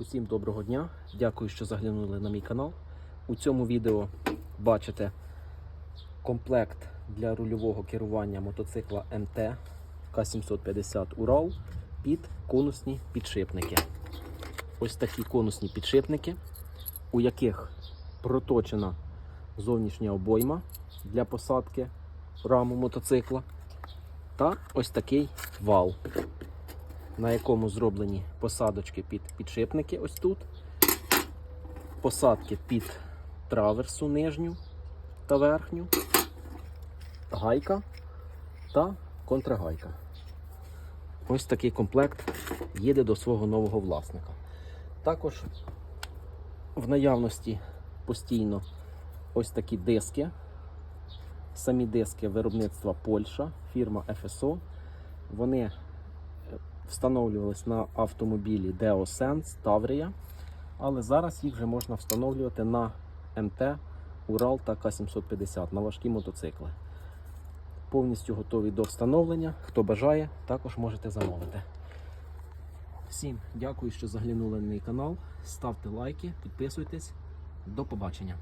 Усім доброго дня. Дякую, що заглянули на мій канал. У цьому відео бачите комплект для рульового керування мотоцикла МТ К750 Урал під конусні підшипники. Ось такі конусні підшипники, у яких проточена зовнішня обойма для посадки раму мотоцикла. Та ось такий вал на якому зроблені посадочки під підшипники ось тут, посадки під траверсу нижню та верхню, гайка та контрагайка. Ось такий комплект їде до свого нового власника. Також в наявності постійно ось такі диски. Самі диски виробництва Польща, фірма FSO. Вони встановлювались на автомобілі Deosense Таврія, але зараз їх вже можна встановлювати на МТ, Урал та К750 на важкі мотоцикли. Повністю готові до встановлення. Хто бажає, також можете замовити. Всім дякую, що заглянули на мій канал. Ставте лайки, підписуйтесь. До побачення.